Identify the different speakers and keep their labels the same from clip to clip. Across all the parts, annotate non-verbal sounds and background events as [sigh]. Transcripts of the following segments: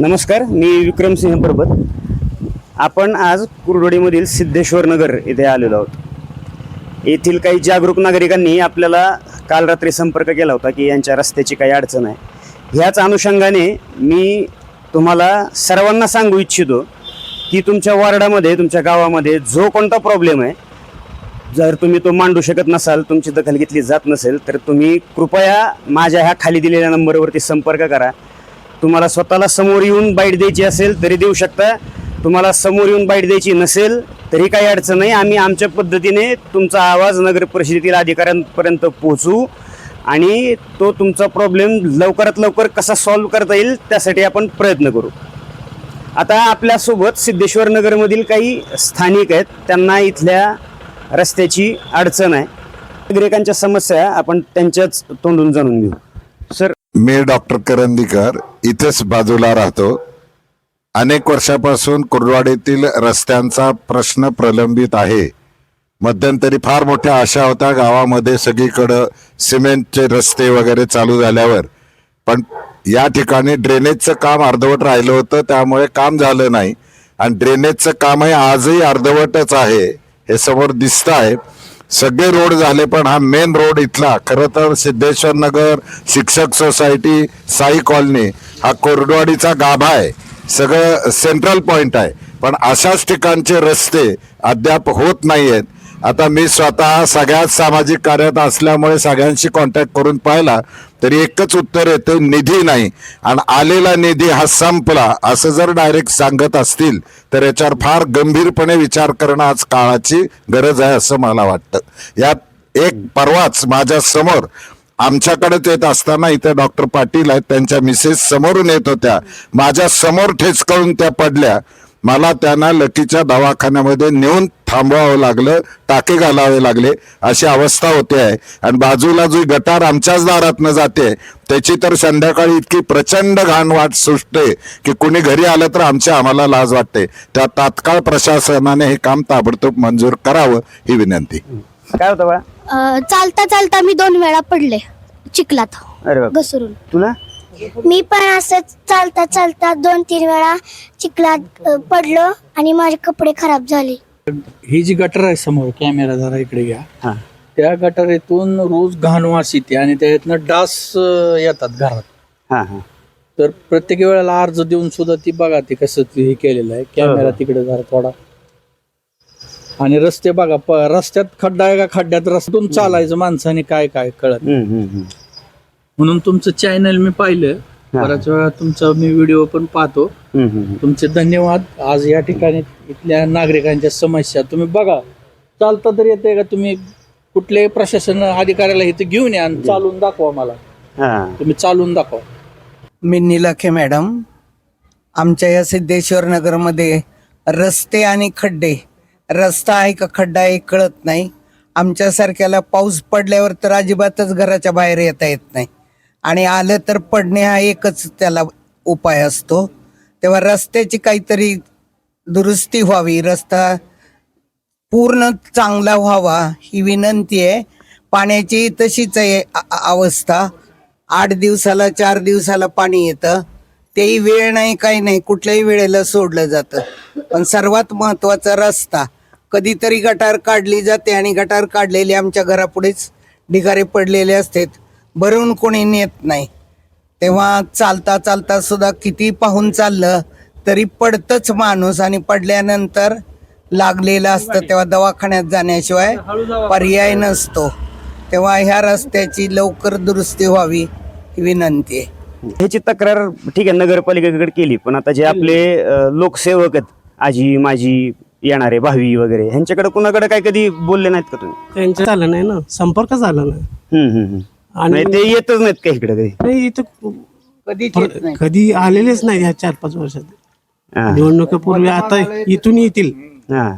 Speaker 1: नमस्कार मी विक्रमसिंह परबत. आपण आज कुरडोडीमधील सिद्धेश्वर नगर येथे आलेलो आहोत. येथील काही जागरूक नागरिकांनी आपल्याला काल रात्री संपर्क केला होता की यांच्या रस्त्याची काही अडचण आहे. ह्याच अनुषंगाने मी तुम्हाला सर्वांना सांगू इच्छितो की तुमच्या वॉर्डामध्ये तुमच्या गावामध्ये जो कोणता प्रॉब्लेम आहे जर तुम्ही तो मांडू शकत नसाल तुमची दखल घेतली जात नसेल तर तुम्ही कृपया माझ्या ह्या खाली दिलेल्या नंबरवरती संपर्क करा. तुम्हाला स्वतःला समोर येऊन बाईट द्यायची असेल तरी देऊ शकता. तुम्हाला समोर येऊन बाईट द्यायची नसेल तरी काही अडचण नाही. आम्ही आमच्या पद्धतीने तुमचा आवाज नगर परिषदेतील अधिकाऱ्यांपर्यंत पोहोचू आणि तो तुमचा प्रॉब्लेम लवकरात लवकर कसा सॉल्व्ह करता येईल त्यासाठी आपण प्रयत्न करू. आता आपल्यासोबत सिद्धेश्वर नगरमधील काही स्थानिक आहेत. त्यांना इथल्या रस्त्याची अडचण आहे. नागरिकांच्या समस्या आपण त्यांच्याच तोंडून जाणून घेऊ.
Speaker 2: मी डॉक्टर करंदीकर इथेच बाजूला राहतो. अनेक वर्षापासून कुर्डवाडीतील रस्त्यांचा प्रश्न प्रलंबित आहे. मध्यंतरी फार मोठ्या आशा होत्या गावामध्ये सगळीकडं सिमेंटचे रस्ते वगैरे चालू झाल्यावर. पण या ठिकाणी ड्रेनेजचं काम अर्धवट राहिलं होतं त्यामुळे काम झालं नाही. आणि ड्रेनेजचं कामही आजही अर्धवटच आहे हे समोर दिसत आहे सगळे रोड झाले पण हा मेन रोड इथला. खरं तर सिद्धेश्वर नगर शिक्षक सोसायटी साई कॉलनी हा कोरडवाडीचा गाभा आहे. सगळं सेंट्रल पॉईंट आहे. पण अशाच ठिकाणचे रस्ते अद्याप होत नाही आहेत आता मी स्वतः सगळ्यात सामाजिक कार्यात असल्यामुळे सगळ्यांशी कॉन्टॅक्ट करून पाहिला तरी एकच उत्तर येतं निधी नाही. आणि आलेला निधी हा संपला असं जर डायरेक्ट सांगत असतील तर याच्यावर फार गंभीरपणे विचार करणं आज काळाची गरज आहे असं मला वाटतं. यात एक परवाच माझ्यासमोर आमच्याकडेच येत असताना इथे डॉक्टर पाटील आहेत त्यांच्या मिसेस समोरून येत होत्या. माझ्यासमोर ठेचकळून त्या पडल्या. मला त्यांना लकीच्या दवाखान्यामध्ये नेऊन थांबवावं लागलं टाके घालावे लागले अशी अवस्था होते आहे. आणि बाजूला जी गटार आमच्याच दारातनं जाते त्याची तर संध्याकाळी इतकी प्रचंड घाण वाट सुटते की कुणी घरी आलं तर आमच्या आम्हाला लाज वाटते. त्या तात्काळ प्रशासनाने हे काम ताबडतोब मंजूर करावं ही विनंती.
Speaker 1: काय होतं बाळा?
Speaker 3: चालता चालता मी दोन वेळा पडले चिखलात
Speaker 1: अरे बाप
Speaker 3: घसरून.
Speaker 1: तुला?
Speaker 3: मी पण असंच चालता चालता दोन तीन वेळा चिखलात अ, पडलो आणि माझे कपडे खराब झाले.
Speaker 4: ही जी गटर आहे समोर कॅमेरा जरा इकडे घ्या.
Speaker 1: हां.
Speaker 4: त्या गटारीतून रोज घाण वास येते आणि त्याच्यातनं डास अं, येतात घरात.
Speaker 1: हां हां.
Speaker 4: तर प्रत्येक वेळेला अर्ज देऊन सुद्धा ती बघा ते कसं ते हे केलेलं आहे. कॅमेरा तिकडे जरा थोडा. आणि रस्ते बघा प- रस्त्यात खड्डा आहे का खड्ड्यात रस्त्यातून चालायचं माणसाने काय काय कळत
Speaker 1: हम्म, हम्म, हम्म.
Speaker 4: म्हणून तुमचं चॅनल मी पाहिलं. बऱ्याच वेळा तुमचा मी व्हिडिओ पण पाहतो. तुमचे धन्यवाद. आज या ठिकाणी इथल्या नागरिकांच्या समस्या तुम्ही बघा. चालता तर येते का? तुम्ही कुठल्याही प्रशासन अधिकाऱ्याला इथं घेऊन या आणि चालून दाखवा मला.
Speaker 1: हां.
Speaker 4: तुम्ही चालून दाखवा.
Speaker 5: मी निलाखे मॅडम. आमच्या या सिद्धेश्वर नगरमध्ये रस्ते आणि खड्डे. रस्ता आहे का खड्डा आहे कळत नाही. आमच्यासारख्याला पाऊस पडल्यावर तर अजिबातच घराच्या बाहेर येता येत नाही. आणि आलं तर पडणे हा एकच त्याला उपाय असतो. तेव्हा रस्त्याची काहीतरी दुरुस्ती व्हावी रस्ता पूर्ण चांगला व्हावा ही विनंती आहे. पाण्याची तशीच आहे अवस्था. आठ दिवसाला चार दिवसाला पाणी येतं. तेही वेळ नाही काही नाही. कुठल्याही वेळेला सोडलं जातं. पण सर्वात महत्त्वाचा रस्ता. कधीतरी गटार काढली जाते आणि गटार काढलेले आमच्या घरापुढेच ढिगारे पडलेले असतात. भरून कोणी नेत नाही. तेव्हा चालता चालता सुद्धा किती पाहून चाललं तरी पडतच माणूस आणि पडल्यानंतर लागलेलं असतं तेव्हा दवाखान्यात जाण्याशिवाय पर्याय नसतो. तेव्हा ह्या रस्त्याची लवकर दुरुस्ती व्हावी ही विनंती आहे.
Speaker 1: ह्याची तक्रार ठीक आहे नगरपालिकेकडे केली पण आता जे आपले अ, लोकसेवक आहेत आजी माझी येणारे भावी वगैरे ह्यांच्याकडे कुणाकडे काय कधी बोलले नाहीत का तुम्ही?
Speaker 6: त्यांचं झालं नाही ना संपर्क झाला नाही.
Speaker 1: हम्म, हम्म, हम्म.
Speaker 6: आणि
Speaker 1: नाही, ते येतच नाहीत का इकडे कधी
Speaker 6: नाही इथं
Speaker 5: कधीच येत नाही
Speaker 6: कधी आलेलेच नाही ह्या चार पाच वर्षात.
Speaker 1: हा,
Speaker 6: निवडणुकीपूर्वी आता इथून येतील.
Speaker 1: हा.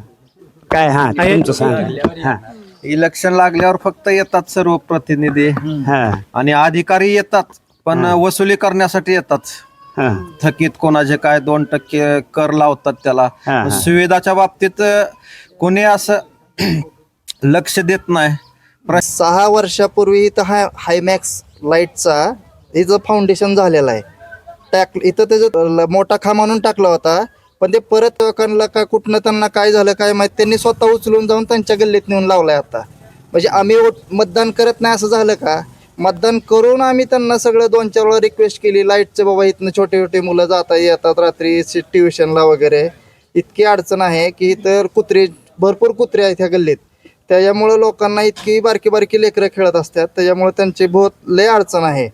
Speaker 1: काय हा तुमचं सांगा. हा.
Speaker 7: इलेक्शन लागल्यावर फक्त येतात सर्व प्रतिनिधी.
Speaker 1: हा.
Speaker 7: आणि अधिकारी येतात पण वसुली करण्यासाठी येतात.
Speaker 1: हा.
Speaker 7: थकीत कोणाचे काय दोन टक्के कर लावतात त्याला.
Speaker 1: हा, हा.
Speaker 7: सुविधाच्या बाबतीत अ, कोणी असं [clears throat] लक्ष देत नाही.
Speaker 8: सहा वर्षापूर्वी इथं हाय हायमॅक्स लाईटचा हिचं फाउंडेशन झालेला आहे टाक इथं त्याचं ल- मोठा खांब आणून टाकला होता पण ते परत लोकांना का कुठनं त्यांना काय झालं काय माहीत त्यांनी स्वतः उचलून जाऊन त्यांच्या गल्लीत नेऊन लावलाय आता. म्हणजे आम्ही मतदान करत नाही असं झालं का? मतदान करून आम्ही त्यांना सगळं दोन चार वेळा रिक्वेस्ट केली लाईटचं बाबा इथनं छोटे छोटे मुलं जाता येतात रात्री ट्युशनला वगैरे. इतकी अडचण आहे की इतर कुत्रे भरपूर कुत्रे आहेत ह्या गल्लीत. त्याच्यामुळं लोकांना इतकी बारकी बारकी लेकरं खेळत असतात. त्याच्यामुळे त्यांची बहुत लय अडचण आहे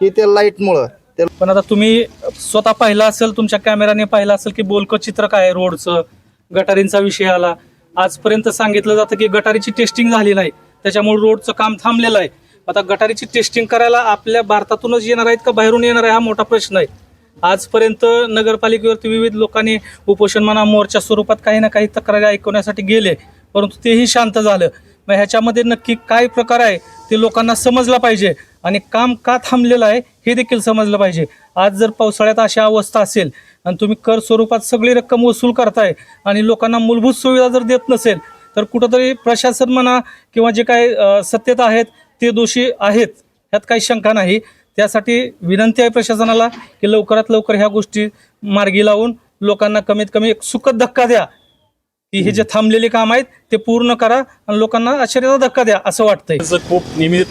Speaker 8: की त्या लाईटमुळं ते
Speaker 9: पण आता तुम्ही स्वतः पाहिलं असेल तुमच्या कॅमेराने पाहिलं असेल की बोलकं चित्र काय आहे रोडचं गटारींचा विषय आला. आजपर्यंत सांगितलं जातं की गटारीची टेस्टिंग झाली नाही. त्याच्यामुळे रोडचं काम थांबलेलं आहे. आता गटारीची टेस्टिंग करायला आपल्या भारतातूनच येणार आहेत का बाहेरून येणार आहे हा मोठा प्रश्न आहे. आजपर्यंत नगरपालिकेवरती विविध लोकांनी उपोषण म्हणा मोर्चा स्वरूपात काही ना काही तक्रारी ऐकवण्यासाठी गेले. परंतु तेही शांत झालं. मग ह्याच्यामध्ये नक्की काय प्रकार आहे ते लोकांना समजलं पाहिजे आणि काम का थांबलेलं आहे हे देखील समजलं पाहिजे. आज जर पावसाळ्यात अशी अवस्था असेल आणि तुम्ही कर स्वरूपात सगळी रक्कम वसूल करताय आणि लोकांना मूलभूत सुविधा जर देत नसेल तर कुठंतरी प्रशासन म्हणा किंवा जे काय सत्तेत आहेत ते दोषी आहेत ह्यात काही शंका नाही. त्यासाठी विनंती आहे प्रशासनाला की लवकरात लवकर ह्या गोष्टी मार्गी लावून लोकांना कमीत कमी एक सुखद धक्का द्या. की हे जे थांबलेले काम आहेत ते पूर्ण करा आणि लोकांना आश्चर्याचा धक्का द्या असं वाटतंय.
Speaker 10: त्याचं खूप नियमित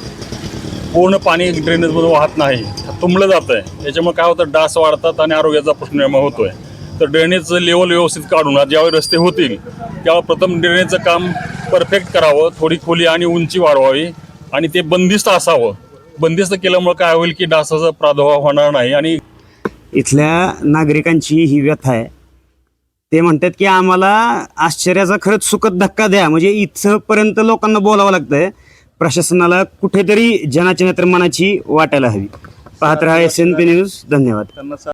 Speaker 10: पूर्ण पाणी ड्रेनेजमधून वाहत नाही तुंबलं जातं आहे त्याच्यामुळे काय होतं डास वाढतात आणि आरोग्याचा प्रश्न निर्माण होतोय. तर ड्रेनेजचं लेवल व्यवस्थित काढून ज्यावेळी रस्ते होतील त्यावेळी प्रथम ड्रेनेजचं काम परफेक्ट करावं थोडी खोली आणि उंची वाढवावी आणि ते बंदिस्त असावं. बंदिस्त केल्यामुळे काय होईल की डासाचा प्रादुर्भाव होणार नाही आणि
Speaker 1: इथल्या नागरिकांची ही व्यथा आहे. ते म्हणतात की आम्हाला आश्चर्याचा खरंच सुखद धक्का द्या. म्हणजे इथंपर्यंत लोकांना बोलावं लागतंय. प्रशासनाला कुठेतरी जनाच्या नेत्र मनाची वाटायला हवी. पाहत राहा एस एन पी न्यूज धन्यवाद.